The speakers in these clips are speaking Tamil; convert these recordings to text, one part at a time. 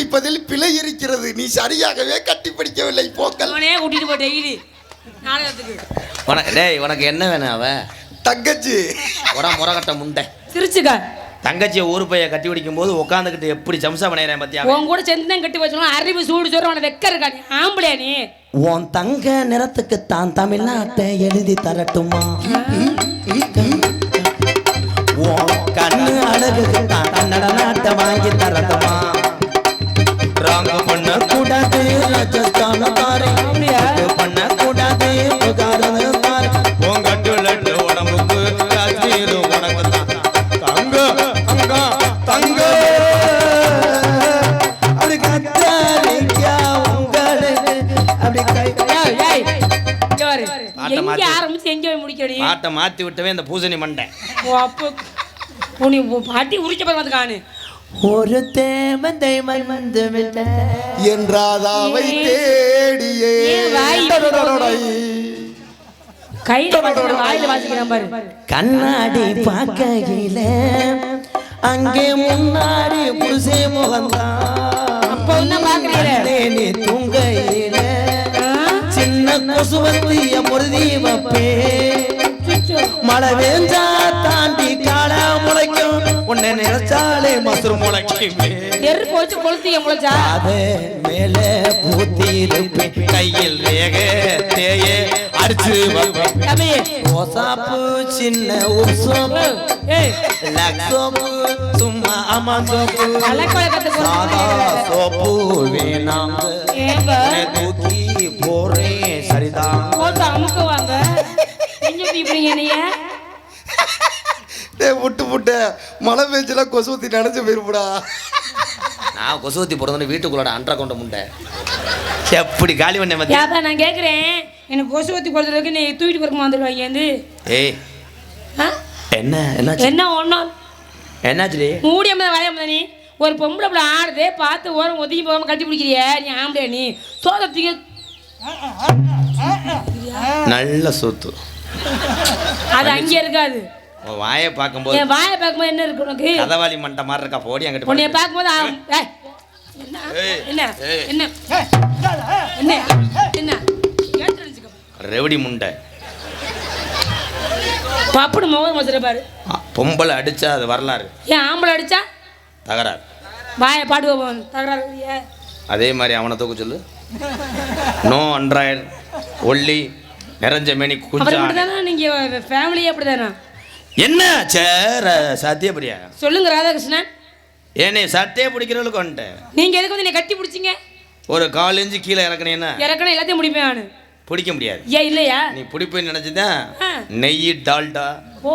பிடிப்பதில் பிழை இருக்கிறது. நீ சரியாகவே கட்டி பிடிக்கவில்லை போக்கல். அவனே கூட்டிட்டு போ டெய்லி. நாடகத்துக்கு. உனக்கு டேய் உனக்கு என்ன வேணும் அவ? தங்கச்சி. உட முறகட்ட முண்டை. சிரிச்சுக்க. தங்கச்சியை ஊரு பைய கட்டி பிடிக்கும் போது உட்காந்துக்கிட்டு எப்படி சம்சா பண்ணிடுறேன் பத்தியா? உன் கூட சேர்ந்து தான் கட்டி வச்சோம் அறிவு சூடு சொல்ற உன வெக்க இருக்கா நீ? ஆம்பளையா நீ? உன் தங்க நிறத்துக்கு தான் தமிழ்நாட்டை எழுதி தரட்டுமா? உன் கண்ணு அழகுக்கு தான் கன்னட நாட்டை வாங்கி தரட்டுமா? ராங்க பண்ண கூடாது. ராஜஸ்தான தாரே பண்ண கூடாது. புகாரது தாரே உன் கட்டு லட்டு உடம்புக்கு காஷ்மீர் உனக்கு தான் தங்க தங்க தங்க. அப்படி கத்தாரிக்கா உங்களுக்கு அப்படி கை ஏய், ஏய், இங்க பாரு. பாட்டை எங்க மாத்து. ஆரம்பிச்சு எங்க போய் முடிக்கடி? பாட்டை மாத்தி விட்டவே இந்த பூசணி மண்டை. ஓ அப்போ பாட்டி உரிக்க வந்து காணு ஒரு தேவதை வந்து விட்ட என்றாதாவை தேடியே. கண்ணாடி பார்க்கையில அங்கே முன்னாடி புருஷே முகந்தான் தூங்கையில சின்ன கொசுவத்திய பொருதி வப்பே மழை வேஞ்சா தாண்டி கால முளைக்கும் உன்னை நினைச்சாலே மசுறு முளைக்குமே. நெருப்பு வச்சு கொளுத்திய முளைச்சா? அது மேல பூத்திருப்பேன் கையில் ரேக தேய அடிச்சு ரோசாப்பு சின்ன ஒரு சோப்பு ஏய் லக் சோப்பு சும்மா அம்மா சோப்பு சாதா சோப்பு தூக்கி போறேன் சரிதான். அமுக்குவாங்க. நீங்க டேய் விட்டு விட்டு மழை பெஞ்சுல கொசுவத்தி நினைச்சு போயிருப்படா. நான் கொசுவத்தி போடுறது வீட்டுக்குள்ளோட அன்றை கொண்ட முண்டை. எப்படி காலி பண்ண யாப்பா நான் கேட்குறேன் எனக்கு கொசு ஊற்றி கொடுத்துருக்கு நீ தூக்கிட்டு போறமா வந்துடுவாங்க வந்து ஏய். ஆ? என்ன என்னாச்சு? என்ன ஒன்றும் என்னாச்சுடி? மூடியாம தான் வளையாம நீ. ஒரு பொம்பளை பிள்ளை ஆடுதே பார்த்து ஓரம் ஒதுங்கி போகாம கட்டி பிடிக்கிறிய? நீ ஆம்பளையா நீ? சோதத்துக்கு நல்ல சொத்து. அது அங்கே இருக்காது. வாயை பார்க்கும்போது என் வாயை பார்க்கும்போது என்ன இருக்கு உனக்கு? கதவாளி மண்டை மாதிரி இருக்கா? போடி அங்கிட்டு உன்னைய. பார்க்கும்போது என்ன? என்ன. என்ன? என்ன. ரெவடி முண்டை. பப்புனு முகம் வச்சுட்டு பாரு. ஆ, பொம்பளை அடிச்சா அது வரலாறு. ஏன் ஆம்பளை அடிச்சா? தகராறு. வாயை பாட்டு தகராறு. அதே மாதிரி அவனை தூக்க சொல்லு. நோ அண்ட்ராய்டு ஒல்லி நிறைஞ்ச மேனி குஞ்சா இப்படிதானா? நீங்க ஃபேமிலியே அப்படிதானா? என்ன சேர சத்தியப்பிரியா சொல்லுங்க ராதாகிருஷ்ணன். ஏனே சட்டையே பிடிக்கிறவளுக்கு வந்துட்டேன். நீங்க எதுக்கு வந்து என்னை கட்டி பிடிச்சிங்க? ஒரு கால் இன்ச்சு கீழே இறக்குனீன்னா இறக்கணும் எல்லாத்தையும் முடிப்பேன் நானு. பிடிக்க முடியாது. ஏன் இல்லையா? நீ பிடிப்பேன்னு நினச்சிதான். நெய் டால்டா ஓ.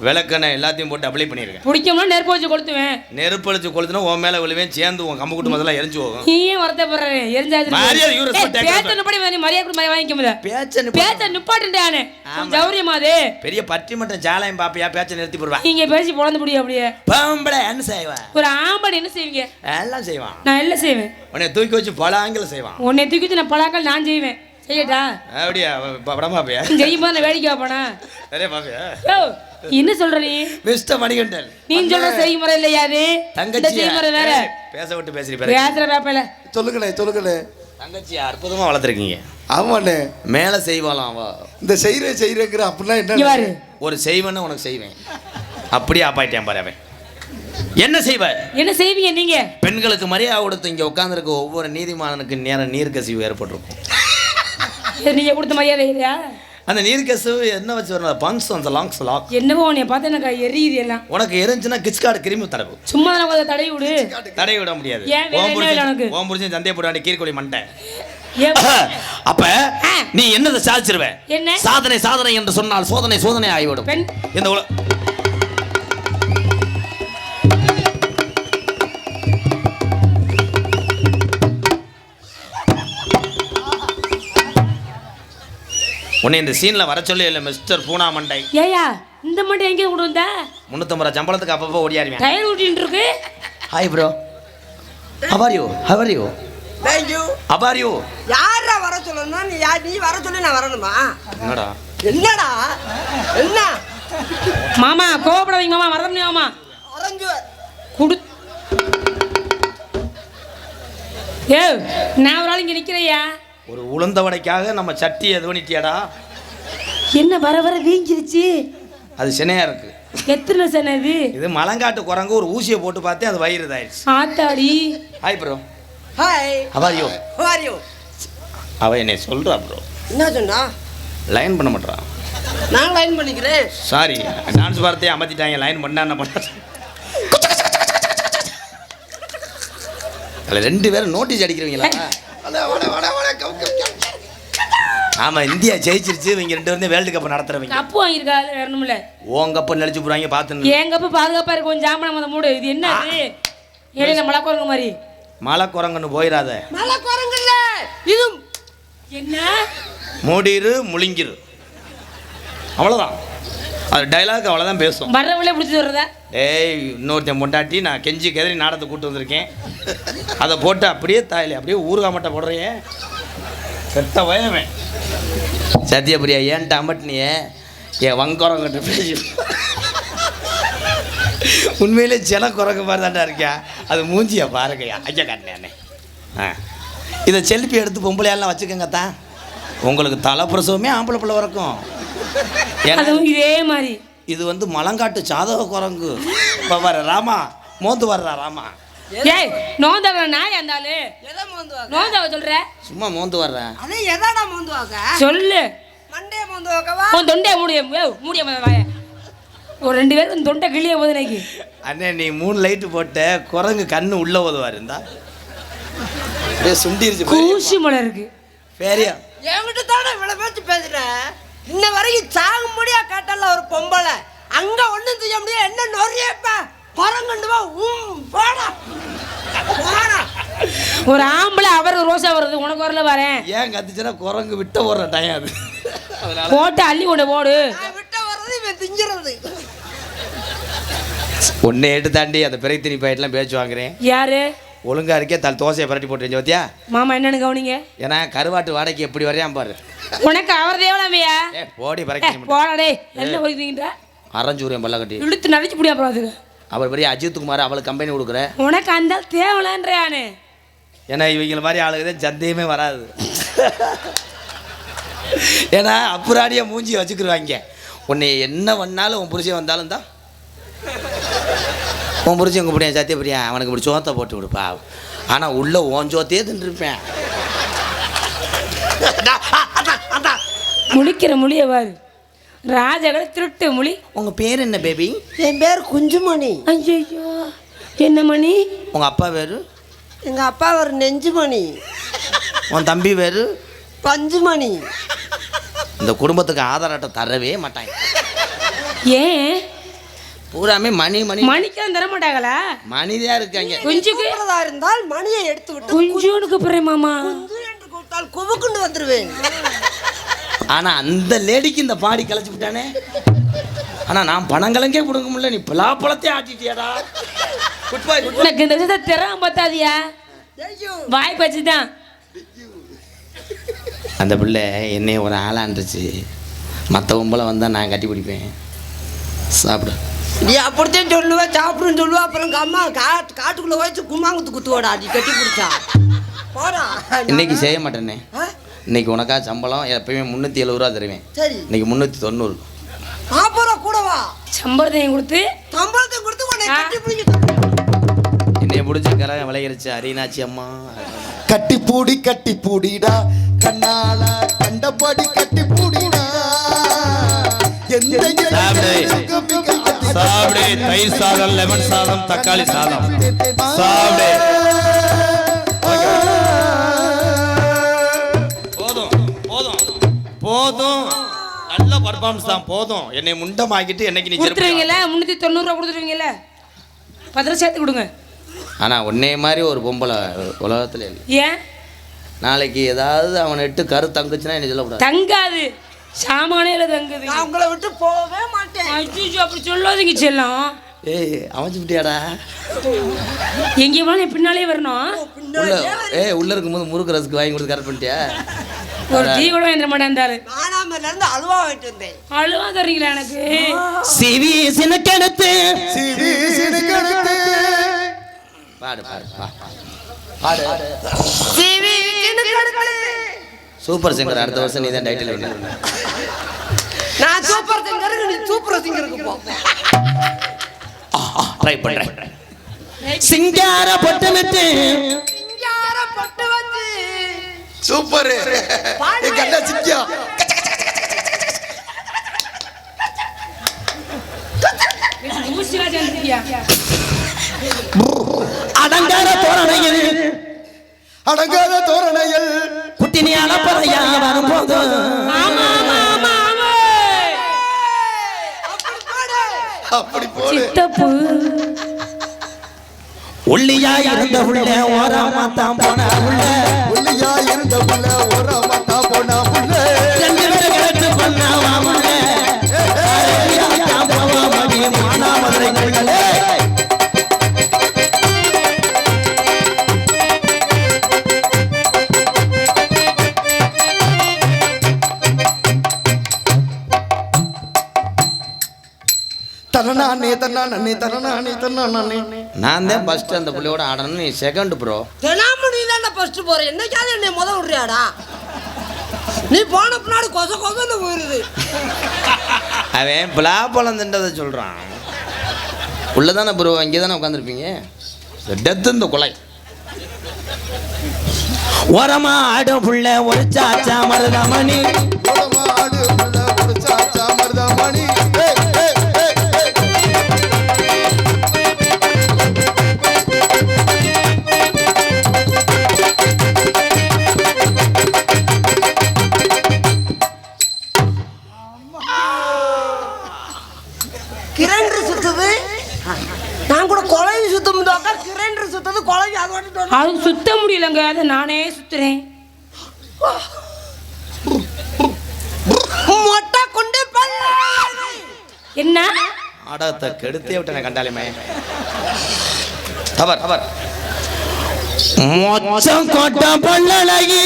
விளக்கெண்ணெய் எல்லாத்தையும் போட்டு அப்ளை பண்ணியிருக்கேன் பிடிக்கும்னா நெருப்பு வச்சு கொளுத்துவேன். நெருப்பழிச்சு கொளுத்துனா உன் மேலே விழுவேன் சேர்ந்து உன் கம்பு குட்டு முதல்ல எரிஞ்சு போகும். நீ ஏன் வருத்தப்படுற? எரிஞ்சாச்சு. மரியாதை, you respect, take பேச்ச respect. நிப்பாடி நீ மரியாதை கூட வாங்கிக்க முடியல பேச்ச பேச்ச நிப்பாட்டுட்டானே. ஜௌரியமா அது. பெரிய மட்டும் ஜாலயம் பாப்பியா பேச்ச நிறுத்தி போடுவா. நீங்க பேசி பொழந்து முடியும் அப்படியே. பாம்பளை என்ன செய்வா? ஒரு ஆம்பளை என்ன செய்வீங்க? எல்லாம் செய்வான். நான் எல்லாம் செய்வேன்? உன்னை தூக்கி வச்சு பல ஆங்கில செய்வான். உன்னை தூக்கி வச்சு நான் பழாக்கள் நான் செய்வேன். செய்யட்டா? அப்படியா? அவன் ப- படம் பாப்பியா? செய்யும் போது நான் வேடிக்கை வைப்பேனா நிறைய பாப்பியா? யோ, என்ன சொல்ற நீ? மிஸ்டர் மணிகண்டன். நீ சொல்ற செய்முறை இல்லையா அது? தங்கச்சி செய்முறை வேற. பேச விட்டு பேசுறீ பேசுற வேப்பல சொல்லுங்கண்ணே சொல்லுங்கண்ணே தங்கச்சி அற்புதமா வளர்த்துருக்கீங்க. ஆமாண்ணே. மேல செய்வாளாம் அவ இந்த செய்யற செய்யறங்கிற பாரு என்ன ஒரு செய்வன்னு உனக்கு செய்வேன். அப்படியே ஆப்பாயிட்டேன் பாரு அவன். என்ன செய்வ? என்ன செய்வீங்க நீங்க? பெண்களுக்கு மரியாதை கொடுத்து இங்க உட்காந்துருக்க ஒவ்வொரு நீதிமானனுக்கு நேரம் நீர்க்கசிவு ஏற்பட்டிருக்கும். இது நீங்க கொடுத்த மரியாதை இல்லையா? அந்த நீர்க்கசிவு என்ன வச்சு வரணும் பங்ஸ் அந்த லாங்ஸ் லாக் என்னவோ உன்னைய பார்த்து எனக்கு எரியுது எல்லாம். உனக்கு எரிஞ்சுன்னா கிச்காடு கிருமி தடவு. சும்மா தான் கொஞ்சம் தடவி விடு. தடை விட முடியாது. வேற ஓம்? புரிஞ்சு ஓம் புரிஞ்சு சந்தே போடாண்டி கீர்கொழி மண்டை. ஏன் அப்ப. நீ என்னதை சாதிச்சிருவ? என்ன? சாதனை சாதனை என்று சொன்னால் சோதனை சோதனை ஆகிவிடும். பெண். இந்த உல உன்னை இந்த சீன்ல வர சொல்லி இல்லை மிஸ்டர் பூனா மண்டை ஏயா இந்த மட்டும் எங்க கொண்டு வந்த? முன்னூத்தம்பது ரூபா சம்பளத்துக்கு அப்பப்போ ஓடியாருவேன். டயர் ஊட்டின்னு இருக்கு. Hi bro how are you how are you thank you how are you யாரா வர சொல்லணும் நீ யார் நீ வர சொல்லி நான் வரணுமா? என்னடா? என்னடா? என்ன? மாமா கோவப்படாதீங்க மாமா வரதம் மாமா? அரைஞ்சு குடு. ஏ நான் ஒரு ஆள் இங்கே நிற்கிறையா ஒரு உளுந்த வடைக்காக நம்ம சட்டி எது பண்ணிட்டியாடா? என்ன வர வர வீங்கிருச்சு? அது சினையா இருக்கு. எத்தனை சனது இது மலங்காட்டு குரங்கு ஒரு ஊசியை போட்டு பார்த்தேன் அது வயிறு இதாயிடுச்சு ஆத்தாடி. ஹாய் ப்ரோ ஹாய் அவாரியோ வாரியோ அவ என்னை சொல்றா ப்ரோ என்ன சொன்னா? லைன் பண்ண மாட்டான் நான் லைன் பண்ணிக்கிறேன். சாரி டான்ஸ் வார்த்தையை அமர்த்திட்டாங்க லைன் பண்ணா என்ன பண்ண அதில் ரெண்டு பேரும் நோட்டீஸ் அடிக்கிறீங்களா அட, வட, வட, வட, கம், கம், கம். ஆமாம் இந்தியா ஜெயிச்சிருச்சு. இவங்க ரெண்டு பேரும் வேர்ல்டு கப் நடத்துறவங்க. கப்பு வாங்கியிருக்காரு வரணும்ல உன் கப்பை நடிச்சு போடுவாங்க பார்த்து என் கப்பு பாதுகாப்பா இருக்கு கொஞ்சம் ஜாமன முத மூடு. இது என்ன இது ஏழை மழக்குறங்க மாதிரி. மலை குரங்குன்னு போயிடாத மழை குரங்குல்ல இது என்ன? மூடிரு முழுங்கிரு. அவ்வளோதான் அது டைலாக் அவ்வளோதான் பேசும். வர்றவளே பிடிச்சி வர்றதா ஏய் இன்னொருத்தன் பொண்டாட்டி நான் கெஞ்சி கெதறி நாடத்தை கூட்டு வந்திருக்கேன். அதை போட்டு அப்படியே தாயில அப்படியே ஊறுகாய் மட்டை போடுறியே. கெட்ட வயவன் சத்யபிரியா ஏன்ட்ட அமட்டினியே? என் வங்குரங்கிட்ட பேசி. உண்மையிலே சில குரங்கு மாதிரி தாண்டா இருக்கியா? அது மூஞ்சியா பாருங்கய்யா. ஐயா காட்டினே ஆ. இதை செல்ஃபி எடுத்து பொம்பளையாலாம் வச்சுக்கோங்க தான் உங்களுக்கு தலை பிரசவமே ஆம்பளை பிள்ளை வரக்கும். அதுவும் இதே மாதிரி. இது வந்து மலங்காட்டு சாதக குரங்கு. இப்போ வர ராமா மோந்து வர்றா ராமா. ஏய் நோந்தவ நாய் அந்த ஆளு. எதை மோந்துவாங்க? நோந்தவ சொல்ற. சும்மா மோந்து வர்றேன் அதே எதாடா மோந்துவாங்க? சொல்லு. மண்டே மோந்துவாக்கவா? உன் தொண்டைய மூடிய மூடிய வாய. ஒரு ரெண்டு பேரும் உன் தொண்டை கிளிய போது இன்னைக்கு. அண்ணே நீ மூணு லைட்டு போட்ட குரங்கு கண்ணு உள்ள உதவா இருந்தா சுண்டிருச்சு கூசி மலை இருக்கு. பெரியா என்கிட்ட தானே இவ்வளவு பேச்சு பேசுறேன் இன்ன வரைக்கும் சாக முடியா கேட்டல ஒரு பொம்பளை. அங்க ஒண்ணும் செய்ய முடியாது. என்ன நொறியப்ப குரங்குண்டு வா. உம் போடா. போடா. ஒரு ஆம்பளை அவருக்கு ரோசா வருது. உனக்கு வரல வரேன் ஏன் கத்துச்சுன்னா குரங்கு விட்ட ஓடுற டைம் அது. அதனால போட்டு அள்ளி கொண்டு போடு. நான் விட்ட வர்றது இவன் திங்கிறது. ஒன்னே எடுத்து தாண்டி அந்த பிறை திணி பாயிட்லாம் பேச்சு வாங்குறேன். யாரு? ஒழுங்கா இருக்கே தல் தோசையை பரட்டி போட்டு பார்த்தியா மாமா என்னன்னு கவனிங்க? ஏன்னா கருவாட்டு வாடகைக்கு எப்படி வரையான் பாரு. உனக்கு அவர் தேவலாமையா போடி பறக்க போடா என்ன ஒழிக்கின்ற அரைஞ்சூரியன் பல்ல கட்டி. இழுத்து நடிச்சு அப்புறம் அதுக்கு அவர் பெரிய அஜித் குமார் அவளுக்கு கம்பெனி கொடுக்குற. உனக்கு அந்த தேவலான்றானு ஏன்னா இவங்கள மாதிரி ஆளுக்கு தான் சந்தேகமே வராது. ஏன்னா அப்புறாடியே மூஞ்சி வச்சுக்கிருவாங்க. உன்னை என்ன பண்ணாலும் உன் புருஷன் வந்தாலும் தான். உன் புருஷன் உங்கள் பிடியா சத்தியப்பிரியா அவனுக்கு இப்படி சோத்தை போட்டு விடுப்பா ஆனால் உள்ள ஓன் சோத்தையே தின்றுருப்பேன். முழிக்கிற மொழிய பாரு. ராஜாக்களை திருட்டு மொழி. உங்கள் பேர் என்ன பேபி என் பேர் குஞ்சுமணி. ஐயோ என்ன மணி? உங்கள் அப்பா பேர் எங்க அப்பா ஒரு நெஞ்சுமணி. உன் தம்பி பேர் பஞ்சுமணி. இந்த குடும்பத்துக்கு ஆதார் அட்டை தரவே மாட்டாங்க. ஏன்? பூராமே மணி மணி. மணிக்கெல்லாம் தர மாட்டாங்களா? மணிதான் இருக்காங்க. குஞ்சுக்கு கூப்பிடுறதா இருந்தால் மணியை எடுத்து விட்டு குஞ்சோனுக்கு அப்புறம் மாமா. குஞ்சு என்று கூப்பிட்டால் குபுக்குண்டு வந்துருவேன். ஆனா அந்த லேடிக்கு இந்த பாடி கலைச்சு விட்டானே. ஆனா நான் பணங்கலங்கே கொடுக்க முடியல. நீ பலாப்பழத்தை ஆட்டிட்டியாடா. குட் பாய் குட் உனக்கு இந்த விஷயத்தை திறம் பார்த்தாதியா ஐயோ வாய் பச்சு தான் அந்த பிள்ளை என்னைய ஒரு ஆளாண்டுச்சு. மற்ற கும்பலை வந்தால் நான் கட்டி பிடிப்பேன். சாப்பிடு. நீ அப்படித்தான் சொல்லுவ சாப்பிடுன்னு சொல்லுவ அப்புறம் அம்மா காட்டு காட்டுக்குள்ள வச்சு கும்மாங்குத்து குத்துவாடா நீ கட்டி பிடிச்சா. போடா. இன்னைக்கு செய்ய மாட்டேனே ஆ? இன்னைக்கு உனக்கா சம்பளம் எப்பயுமே முந்நூற்றி எழுபது ரூபா தருவேன். சரி. இன்னைக்கு முந்நூற்றி தொண்ணூறு. நாற்பது ரூபா கூடவா சம்பளத்தையும் கொடுத்து? சம்பளத்தை கொடுத்து உன்னை. கட்டி பிடிக்க என்னைய பிடிச்சிருக்கிற விளையிருச்சு அரியனாச்சி அம்மா. கட்டி பூடி கட்டி பூடிடா. கண்ணால கண்டபடி கட்டி பூடிடா. சாப்பிடு. தயிர் சாதம் லெமன் சாதம் தக்காளி சாதம். சாப்பிடு. போதும் போதும். போதும். நல்ல பர்ஃபார்மன்ஸ் தான். போதும். என்னை முண்டமாக்கிட்டு என்னைக்கு நீ கொடுத்துருவீங்கல்ல? முந்நூற்றி தொண்ணூறுரூவா கொடுத்துருவீங்கல்ல? ரூபா சேர்த்து கொடுங்க. ஆனால் உன்னைய மாதிரி ஒரு பொம்பளை உலகத்தில் இல்லை. ஏன்? நாளைக்கு ஏதாவது அவனை இட்டு கரு தங்குச்சுன்னா என்ன சொல்லக்கூடாது. தங்காது. சாமானே தங்குது. நான் உங்களை விட்டு போகவே மாட்டேன். அப்படி சொல்லாதீங்க செல்லம். ஏய் அமைச்சு விட்டியாடா? எங்கே போனாலும் பின்னாலே வரணும். உள்ள ஏய் உள்ள இருக்கும்போது முறுக்கு ரசுக்கு வாங்கி கொடுத்து கரெக்ட் பண்ணிட்டியா? ஒரு டீ கூட வாங்கிட மாட்டேன்டாரு மானாமல இருந்து அல்வா வாங்கிட்டு வந்தேன். அழுவா தர்றீங்களா எனக்கு? சிவி சினக்கெடுத்து. சிறு சிறு கடுத்து பாடு பாடு. பா சிவி சினுக்கடுத்து. சூப்பர் சிங்கர் அடுத்த வருஷம் நீ தான் டைட்டில் வின்னர் நான் சூப்பர் சிங்கருக்கு நீ சூப்பர் சிங்கருக்கு போ. ட்ரை பண்றேன். சிங்கார பொட்டமிட்டு யார பட்டு வச்சு சூப்பர். கண்டா சேர்ந்துருக்கியா அடங்கார தோரணையில். அடங்காத தோரணையில் குட்டினி அளப்பறையா வரும்போது. அப்படி பாடு. அப்படி போடு. சித்தப்பு. ஒல்லியா இருந்த உள்ள ஓரமா தான் போன உள்ள. ஒல்லியா இருந்த புள்ள ஒரு தரணானே தன்னானே தரணானே தன்னானே நான் தான் ஃபர்ஸ்ட் அந்த புள்ளையோட ஆடணும் நீ செகண்ட் ப்ரோ தினமும் நீ தான் ஃபர்ஸ்ட் போற. என்னைக்காவது என்னை முத விடுறியாடா? நீ போன பின்னாடி கொச கொசன்னு போயிருது. அவன் பலாப்பழம் தின்றதை சொல்கிறான் உள்ள தானே ப்ரோ இங்கே தானே உட்காந்துருப்பீங்க டெத்து இந்த கொலை. ஓரமா ஆடும் புள்ள ஒரு சாச்சா மருதமணி. உடமா ஆடு நான் கூட குழவி சுத்தமுதாக்கா கிரைண்டர் சுத்துது குழவி அது வாட்டிட்டு அது சுத்த முடியலங்க அதை நானே சுத்துறேன். மொட்டை கொண்டு பல்ல. என்ன? ஆடத்தை கெடுத்தே விட்டேன் கண்டாலிமே தவர் தவர் மொச்சம் கொட்ட பல்லழகி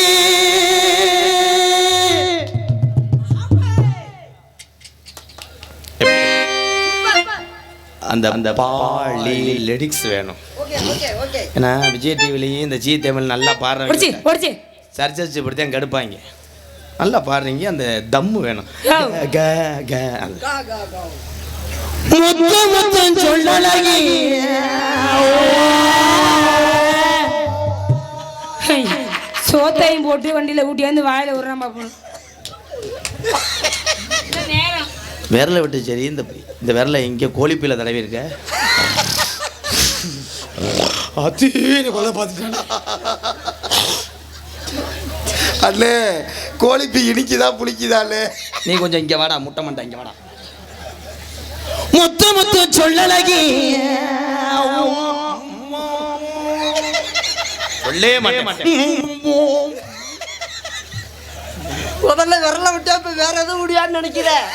அந்த அந்த பாலி லிரிக்ஸ் வேணும். Okay okay okay. ஏன்னா விஜய் டிவிலையும் இந்த ஜி தமிழ் நல்லா ஒடிச்சு பாடுறவங்க ஒடிச்சு சர்ச்சை இப்படி தான் கெடுப்பாங்க. நல்லா பாடுறீங்க அந்த தம்மு வேணும். க, க, அந்த. கா கா கா. முத்து முத்து சொல்லலகி சோத்தையும் போட்டு வண்டியில ஊட்டியாந்து வாயில விடுறான் பாப்போம். நேரம்? விரலை விட்டு சரி இந்த இந்த விரலை இங்கே கோழிப்பீல தடவி இருக்க அண்ணே கோழிப்பி இனிக்குதா புளிக்குதாண்ணே நீ கொஞ்சம் இங்கே வாடா முட்டை மண்டை இங்கே வாடா. முத்து முத்து சொல்லலகி. சொல்லே மாட்டேன். முதல்ல விரல விட்டா இப்ப வேற எதுவும் முடியாதுன்னு நினைக்கிறேன்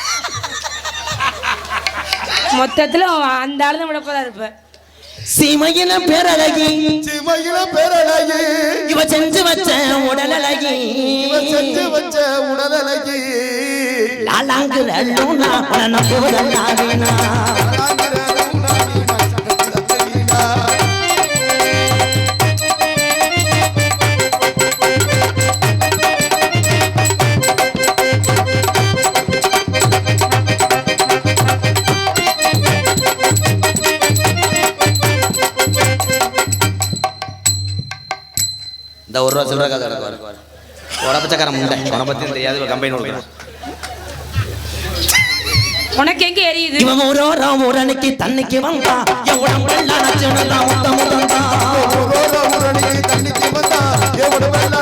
மொத்தத்துல அந்த ஆளு தான் விட போறா இருப்ப சீமையில பேரழகி. சிமையில பேரழகி. இவ செஞ்சு வச்ச உடல் அழகி இவன் செஞ்சு வச்ச உடலழகி. லாலாங்கு லல்லூனா உன போதல் நாவினா இந்த உடப்பச்சக்கார முண்டை. உன பத்தி தெரியாது ஒரு கம்பெனி கொடுக்குறேன். உனக்கு எங்க எரியுது? இவன் ஒரு ஓரம் ஒரு அன்னைக்கு தண்ணிக்கு வந்தா. என் உடம்பெல்லாம் நச்சுனதா முத்த முத்தந்தா தண்ணிக்கு வந்தா. எவ்வளவு வெள்ளா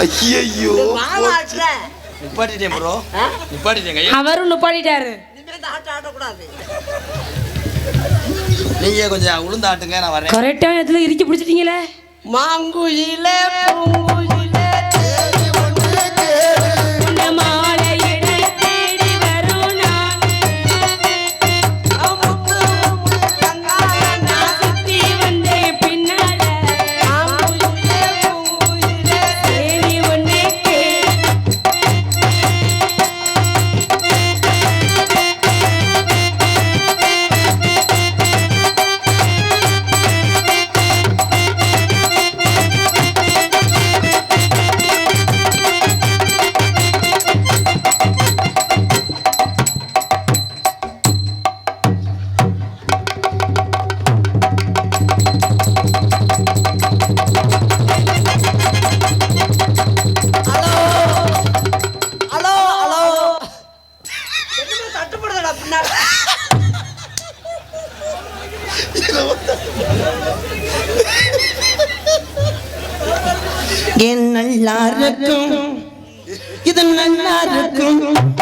ஐயோ நிப்பாட்டிட்டேன் ப்ரோ? நிப்பாட்டிட்டேன் அவரும் நீங்க கொஞ்சம் உளுந்து ஆட்டுங்க நான் வரேன் இடத்துல இறுக்கி பிடிச்சிட்டீங்களே. மாங்குயிலே பூங்குயிலே உன்னை நல்லா இருக்கும் இது நல்லா இருக்கும்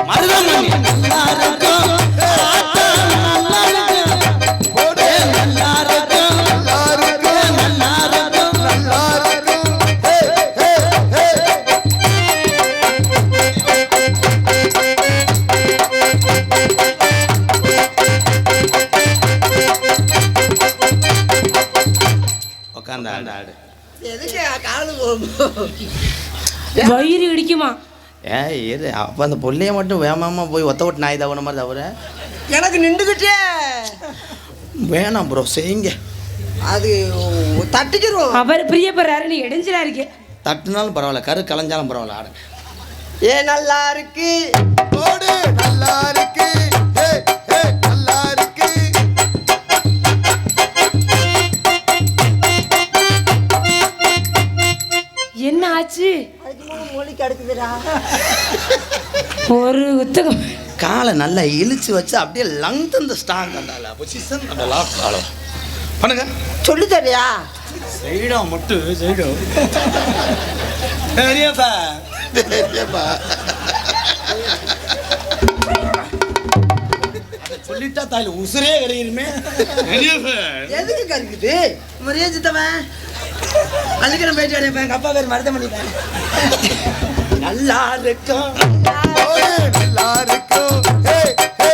மருதமணி நல்லா இருக்கும் வயிறு இடிக்குமா? ஏ இரு. அப்போ அந்த பொல்லைய மட்டும் வேமாமா போய் ஒத்த விட்டு நாய் தவண மாதிரி தவிர எனக்கு நின்றுக்கிட்டே வேணாம் ப்ரோ செய்யுங்க. அது தட்டிக்கிறோம். அவர் பிரியப்படுறாரு நீ இடைஞ்சலா இருக்கே. தட்டுனாலும் பரவாயில்ல கரு கலைஞ்சாலும் பரவாயில்ல ஆடு. ஏ நல்லா இருக்கு. போடு நல்லா இருக்கு. ஹே ஹே நல்லா இருக்கு. என்ன ஆச்சு? மொழிக்கு அடுக்குதுடா. ஒரு உத்தகம். காலை நல்லா இழுச்சு வச்சு அப்படியே லங்க் அந்த ஸ்ட்ராங் அந்த பொசிஷன் அந்த லாக் காலம் பண்ணுங்க. சொல்லி தரியா சைடா மட்டும் சைடா பெரியப்பா பெரியப்பா சொல்லிட்டா தாயில் உசுரே கிடையிருமே எதுக்கு கருக்குது? முறையே சித்தவன். அழுக்கிற போயிட்டு அடைப்பேன் எங்கள் அப்பா பேர் மருதமணி தான். நல்லா இருக்கும். நல்லா இருக்கும் ஹே ஹே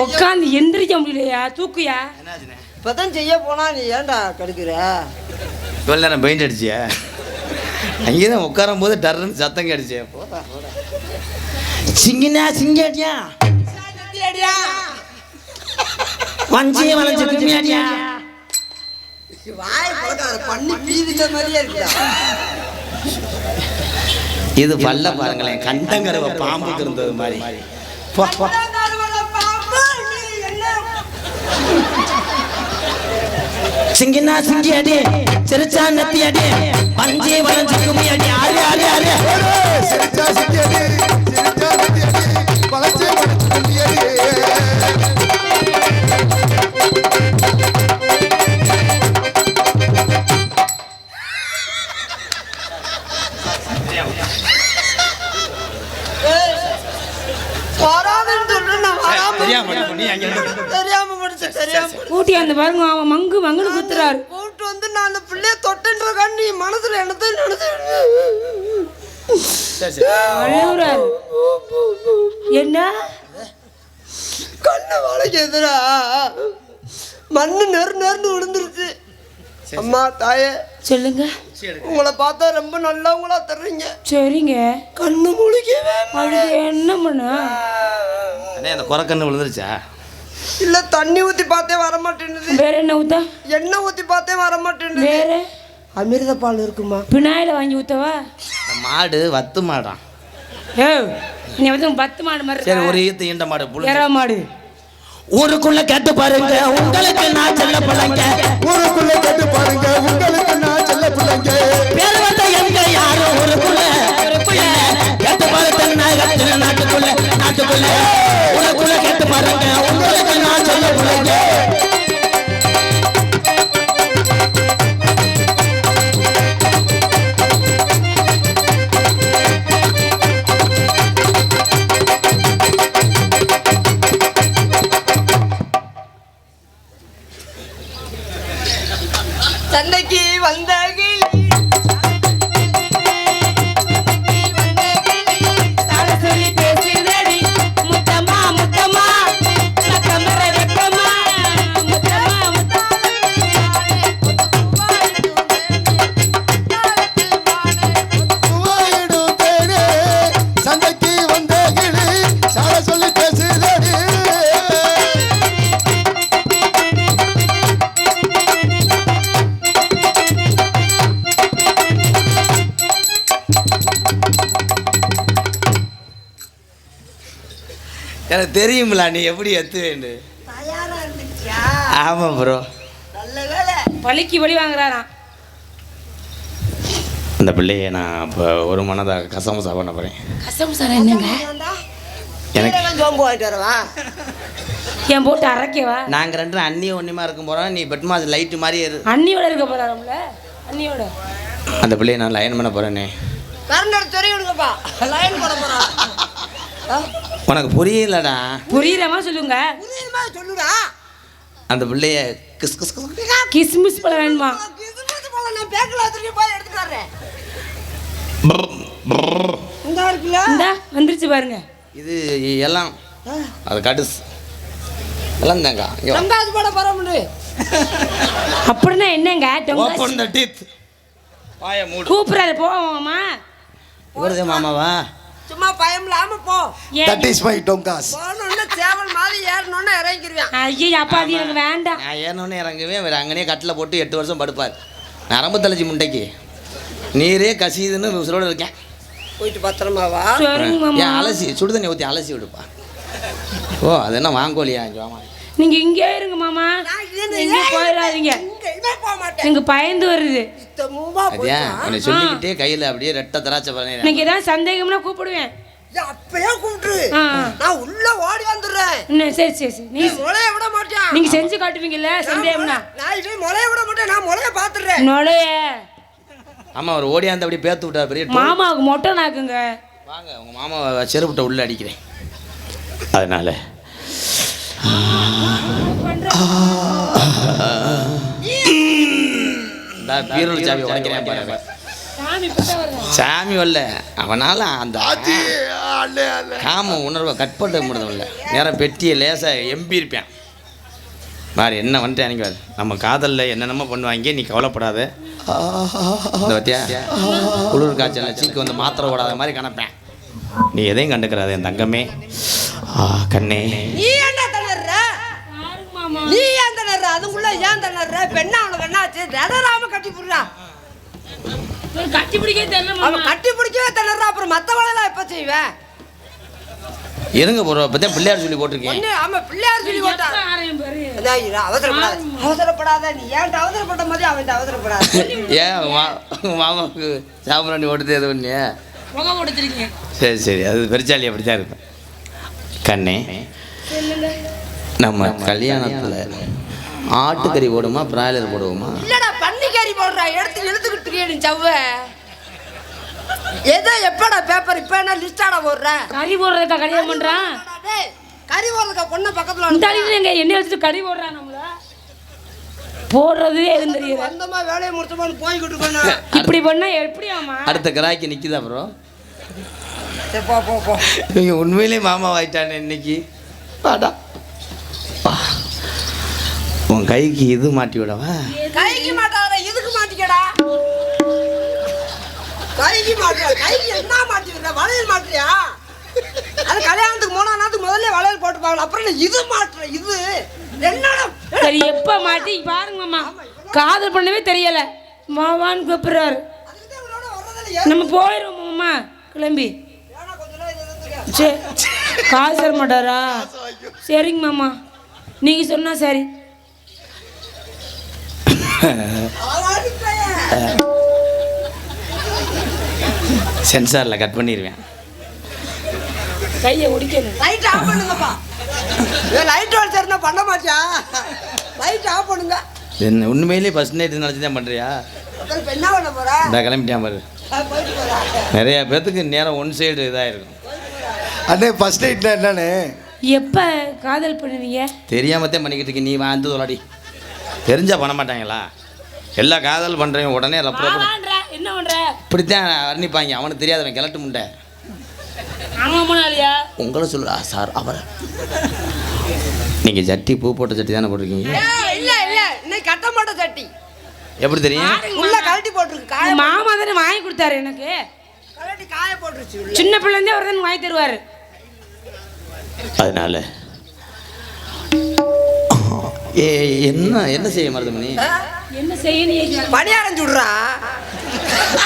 உட்காந்து எந்திரிக்க முடியலையா? தூக்குயா? இப்பதான் செய்ய போனா நீ ஏன்டா கடுக்குற? இவ்வளோ நேரம் பெயிண்ட் அடிச்சியா? அங்கே தான் உட்காரும் போது டர்ன்னு சத்தம் கிடைச்சே போதா சிங்கினா சிங்காட்டியா? வஞ்சி வளைஞ்சு கும்மியாடியா வாய் பண்ணி பீதிச்ச மாதிரியே இருக்குடா. இது பல்ல பாருங்களேன் கண்டங்கரவ பாம்புக்கு இருந்தது மாதிரி. போ, சிங்கினா சிங்கியாடி சிரிச்சா நத்தியாடி வஞ்சி வளைஞ்சு கும்மியாடி ஆறு ஆறு ஆறு. போடு சிரிச்சா சிங்கியடி சிரிச்சா சிங்கியடி பழச்சே பழச்சு சிங்கியடி வராதுன்னு சொல்றேன் நான் வராம தெரியாம இருக்கு, நீ அங்க இருந்து. தெரியாம முடிச்சு தெரியாம கூட்டி அந்த பாருங்க அவன் மங்கு மங்குன்னு குத்துறாரு. கூப்பிட்டு வந்து நான் அந்த பிள்ளைய தொட்டுன்ற நீ மனசுல என்னத்தை நினைச்சு? சரி, சரி. அழுகுறாரு. என்ன? கண்ணு வளைக்குதுடா மண்ணு நெரு நெருன்னு விழுந்துருச்சு. அம்மா தாயே. சொல்லுங்க. உங்களை பார்த்தா ரொம்ப நல்லவங்களா தர்றீங்க சரிங்க. கண்ணு முழிக்கவே அழுது என்ன பண்ண? அந்த குரக்கண்ணு விழுந்துருச்சா? இல்ல தண்ணி ஊத்தி பார்த்தே வர மாட்டேன்னுது வேற என்ன ஊத்தா? எண்ணெய் ஊத்தி பார்த்தே வர மாட்டேன்னுது வேற? அமிர்த பால் இருக்குமா? பினாயில வாங்கி ஊத்தவா? மாடு வத்து மாடான் ஏ நீ வந்து பத்து மாடு மாதிரி சரி? ஒரு ஈத்து ஈண்ட மாடு எறா மாடு. ஊருக்குள்ள கேட்டு பாருங்க உங்களுக்கு நான் செல்ல பிள்ளைங்க. ஊருக்குள்ள கேட்டு பாருங்க உங்களுக்கு நான் செல்ல பிள்ளைங்க. பேர் வந்த எங்க யாரும் ஊருக்குள்ள? கேட்டு பாரு நாகத்தில் நாட்டுக்குள்ள நாட்டுக்குள்ள. உனக்குள்ள கேட்டு பாருங்க உங்களுக்கு நான் சொல்ல பிள்ளைங்க சண்டைக்கு வந்தாகி எனக்கு தெரியுமில நீ எப்படி எத்துவேன்னு. ஆமாம் ப்ரோ பழிக்கு வழி வாங்குறாராம் அந்த பிள்ளையை நான் இப்போ ஒரு மனதாக கசமசா பண்ண போகிறேன் கசம் சார் என்னங்க எனக்கு- சோம்பு வாங்கிட்டு வரவா? என் போட்டு அரைக்கவா? நாங்கள் ரெண்டு அண்ணியும் ஒன்றுமா இருக்கும் போகிறோம் நீ பெட்மாஸ் லைட்டு மாதிரி இரு. அண்ணியோட இருக்க போறாருல அண்ணியோட. அந்த பிள்ளையை நான் லைன் பண்ண போகிறேனே கரண்ட் எடுத்து லைன் போட போறான் ஆ? உனக்கு புரியலடா. புரியுற மாதிரி சொல்லுங்க சொல்லுடா. அந்த பிள்ளைய கிஸ் கிஸ் கிஸ் கிஸ்மிஸ் பழம் வேணுமா? வந்துருச்சு பாருங்க. இது எல்லாம் அது காட்டு எல்லாம் தாங்க ரெண்டாவது போட முடியும் அப்படின்னா என்னங்க? ஓப்பன் த டீத் வாய மூடு. கூப்பிடாரு போவோமா இவருதே மாமாவா? சும்மா பயம் இல்லாம போ. தட் இஸ் மை டொங்காஸ் போனோன்னு சேவல் மாதிரி ஏறணும்னு இறங்கிருவேன். ஐயோ அப்பா அது எனக்கு வேண்டாம். நான் ஏறணுன்னு இறங்குவேன் அவர் அங்கனே கட்டில் போட்டு எட்டு வருஷம் படுப்பார். நரம்பு தலைச்சி முண்டைக்கு. நீரே கசியுதுன்னு உசுரோடு இருக்கேன். போயிட்டு பத்திரமாவா ஏன் அலசி சுடுதண்ணி ஊற்றி அலசி விடுப்பா. ஓ அது என்ன வாங்கோலியா ஆமா நீங்க இங்கே இருங்க மாமா நான் இது எங்க போயிடாதீங்க இங்க இனிமே போக மாட்டேன். எனக்கு பயந்து வருது. சுத்தமா உன்னை சொல்லிக்கிட்டே கையில் அப்படியே ரெட்டை திராட்சை பண்ணி எனக்கு ஏதாவது சந்தேகம்னா கூப்பிடுவேன். அப்பயே கூப்பிட்டுரு ஆ. நான் உள்ள ஓடி வந்துடுறேன். என்ன சரி சரி சரி. நீ முளைய விட மாட்டேன் நீங்க செஞ்சு காட்டுவீங்கல்ல சந்தேகம்னா? நான் முளைய விட மாட்டேன். நான் முளைய பாத்துறேன் நுழைய ஆமாம் அவர் ஓடியாந்து அப்படியே பேத்து விட்டார் பெரிய டோ- மாமாவுக்கு மொட்டை நாக்குங்க. வாங்க உங்கள் மாமா செருப்புட்ட உள்ள அடிக்கிறேன். அதனால. இந்தா பீரோல் சாவி உடைக்கிறேன் பாருங்க. சாமி சாமி வரல. அவனால அந்த காம உணர்வை கட் பண்ண முடியல நேரம் பெட்டியை லேசாக எம்பி இருப்பேன். பாரு என்ன வந்துட்டு எனக்கு. நம்ம காதலில் என்னென்னமோ பண்ணுவாங்க நீ கவலைப்படாத. இந்த பத்தியா? குளிர் காய்ச்சல் சீக்கு வந்து மாத்திரை ஓடாத மாதிரி கணப்பேன். நீ எதையும் கண்டுக்கிறாத என் தங்கமே. ஆ கண்ணே. தளர்ற அதுக்குள்ள ஏன் தளர்ற பெண்ணா அவனுக்கு என்னாச்சு தடராம கட்டி புடுறா. ஒரு கட்டி பிடிக்க தெரியல அவன் கட்டி பிடிக்கவே தளர்றா அப்புறம் மத்த வேலையெல்லாம் எப்ப செய்வேன் இருங்க ப்ரோ இப்போ தான் பிள்ளையார் சொல்லி போட்டிருக்கேன் ஒண்ணு ஆமா பிள்ளையார் சொல்லி போட்டா. எப்ப ஆரம்பியும் பாரு? அதான் இரு, அவசரப்படாத. அவசரப்படாத. நீ ஏன்ட்ட அவசரப்பட்ட மாதிரி அவன் அவசரப்படாத. ஏன் மாமாவுக்கு சாம்பிராணி ஓடுது எது கொடுத்துருக்கீங்க. சரி சரி. அது பெருச்சாலி அப்படி தான் இருப்பேன். கண்ணே நம்ம கல்யாணத்தில் ஆட்டுக்கறி போடுமா பிராய்லர் போடுவோமா? இல்லடா பன்னிக்காரி போடுறா. எடுத்து இருக்கியே நீ சவ்வ எதோ எப்படா பேப்பர் இப்ப என்ன லிஸ்டாடா போடுற? கறி போடுறதுக்கா கல்யாணம் பண்றான் டேய், கறி போடுறதுக்கா பொண்ணு பக்கத்துல வந்து எண்ணெய் வச்சுட்டு கறி போடுறான் நம்மள? போடுறது எதுவும் தெரியல வந்தமா வேலையை முடிச்சோமான்னு போய்கிட்டு இருக்கணும் இப்படி பண்ணா எப்படி ஆமா அடுத்த கிராக்கி நிற்கிதா ப்ரோ சரி போ போ போ. இவங்க உண்மையிலே மாமா ஆயிட்டானே இன்னைக்கு? வா. உன் கைக்கு இது மாட்டி விடவா? கைக்கு மாட்டாத இதுக்கு மாட்டிக்கடா. கைக்கு மாட்டியா கைக்கு என்ன மாட்டி விடுற வளையல் மாட்டியா? அது கல்யாணத்துக்கு மூணாம் நாளுக்கு முதல்ல வளையல் போட்டுப்பாங்க அப்புறம் என்ன இது மாட்டுற இது? என்னடா? சரி எப்ப மாட்டி? பாருங்க மாமா. காதல் பண்ணவே தெரியல. மாவான்னு கூப்பிடுறாரு. நம்ம போயிடுவோம் மாமா கிளம்பி. சரி காசு தர மாட்டாரா? சரிங்க மாமா. நீங்க சொன்னா சரி. சென்சாரில் கட் பண்ணிடுவேன் கையை ஒடிக்கணும் லைட் ஆஃப் பண்ணுங்கப்பா. லைட் வச்சிருந்தா பண்ண மாட்டியா? லைட் ஆஃப் பண்ணுங்க. என்ன உண்மையிலே ஃபஸ்ட் நைட்டு நினச்சி தான் பண்ணுறியா என்ன பண்ண போற? இந்த கிளம்பிட்டான் பாரு. நிறைய பேர்த்துக்கு நேரம் ஒன் சைடு இதாக இருக்கும். அண்ணே ஃபர்ஸ்ட் நைட்னா என்னண்ணே? எப்ப காதல் பண்ணுவீங்க? தெரியாம தான் பண்ணிக்கிட்டு இருக்கீங்க நீ வந்து தொலாடி தெரிஞ்சா பண்ண மாட்டாங்களா? எல்லா காதல் பண்ணுறவங்க உடனே ரப்ப ரப்ப வான்ற, என்ன பண்ற? இப்படித்தான் வர்ணிப்பாங்க. அவனுக்கு தெரியாதவன் கிளட்டு முண்டை. உங்களை சொல்லுடா சார் அவரை. நீங்கள் சட்டி பூ போட்ட சட்டி தானே போட்டிருக்கீங்க? இல்ல இல்ல இன்னைக்கு கட்ட மாட்ட சட்டி. எப்படி தெரியும்? உள்ள கழட்டி போட்டிருக்கு மாமா தானே வாங்கி கொடுத்தாரு எனக்கு. கழட்டி காய போட்டுருச்சு உள்ள. சின்ன பிள்ளைந்தே அவர் தானே வாங்கி தருவாரு. அதனால ஏ என்ன என்ன செய்ய மருதமணி? என்ன செய்ய பணியாரம் சுடுறா.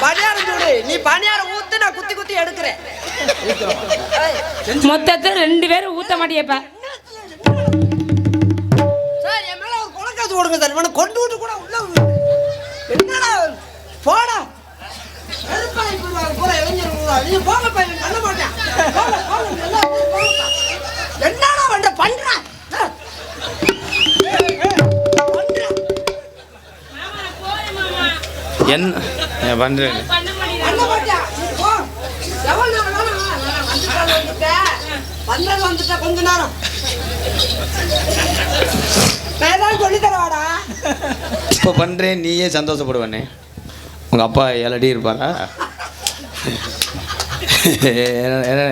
பணியாரம் சுடு. நீ பணியாரம் ஊத்து நான் குத்தி குத்தி எடுக்கிறேன். மொத்தத்தில் ரெண்டு பேரும் ஊத்த மாட்டியப்ப. சார் என் மேல கொடுங்க சார். இவனை கொண்டு விட்டு கூட உள்ள என்னடா? போடா. என்னடா வந்துட்டேன், வந்துட்டேன். வந்தது வந்துட்டேன், கொஞ்ச நேரம் நான் ஏதாவது சொல்லி தரவாடா இப்போ பண்ணுறேன் நீயே சந்தோஷப்படுவேனே. உங்கள் அப்பா ஏழடி இருப்பாரா? என்ன- என்ன?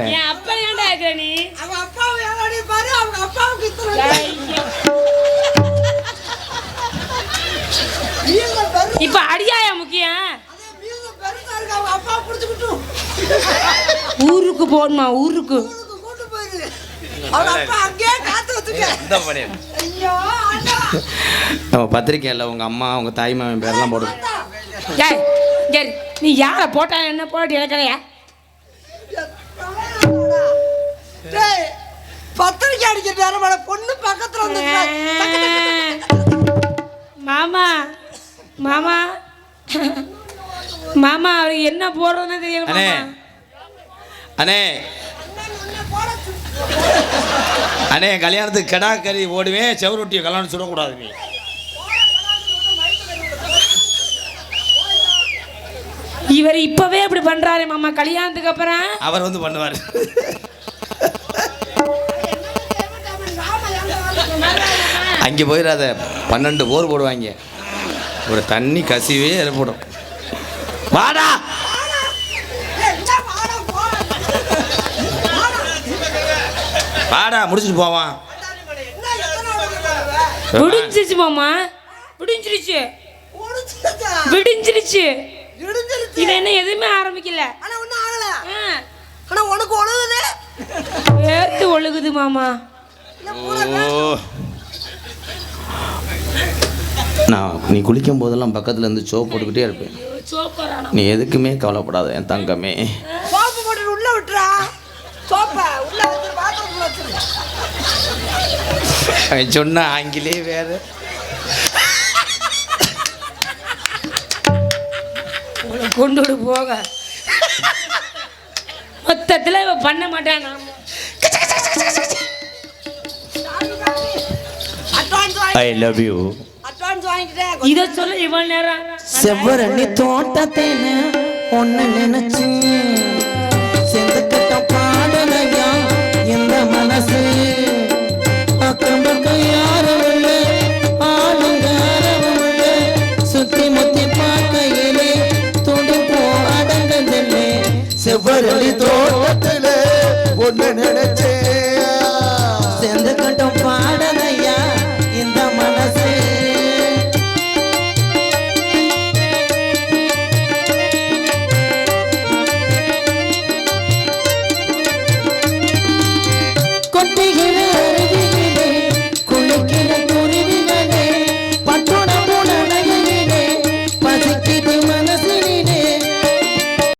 பண்ணி ஐயோ அண்ணா நம்ம பத்திரிக்கையில் உங்கள் அம்மா உங்கள் தாய் மாமன் பேரெல்லாம் போடு. ஏய் சரி நீ யாரை போட்டா என்ன போட்டு இழக்கலையா டேய் பத்திரிக்கை அடிக்கிற பொண்ணு பக்கத்துல வந்து மாமா மாமா. மாமா அவருக்கு என்ன போடுறதுன்னு தெரியல அண்ணே. அண்ணே அண்ணே கல்யாணத்துக்கு கடா கறி ஓடுவேன் செவரொட்டியை கல்யாணம் சுடக்கூடாது நீ. இவர் இப்பவே இப்படி பண்றாரு மாமா கல்யாணத்துக்கு அப்புறம். அவர் வந்து பண்ணுவார். அங்கே போயிடாத பன்னெண்டு போர் போடுவாங்க. ஒரு தண்ணி கசிவே ஏற்படும். வாடா! வாடா முடிச்சுட்டு போவான் விடிஞ்சிருச்சு மாமா. விடிஞ்சிருச்சு. விடிஞ்சிருச்சு. இவன் என்ன எதுவுமே ஆரம்பிக்கல. ஆனா உனக்கு ஒழுகுது. வேர்த்து ஒழுகுது மாமா. ஓ. நான் நீ குளிக்கும் போதெல்லாம் பக்கத்துல இருந்து சோப் போட்டுக்கிட்டே இருப்பேன். நீ எதுக்குமே கவலைப்படாத என் தங்கமே. சோப்பு போட்டு உள்ள விட்டுறா. சோப்ப உள்ள அவன் சொன்ன ஆங்கிலே வேற. உங்களை கொண்டு போக. மொத்தத்தில் இவ பண்ண மாட்டான் நாம. அட்வான்ஸ் வாங்கி ஐ லவ் யூ இதை சொல்ல இவன் நேரம். செவ்வரணி தோட்டத்தேன ஒன்னு நினைச்சு செந்துக்கிட்ட செவ்வரளி தோட்டத்திலே ஒண்ணு நினைச்சேன்.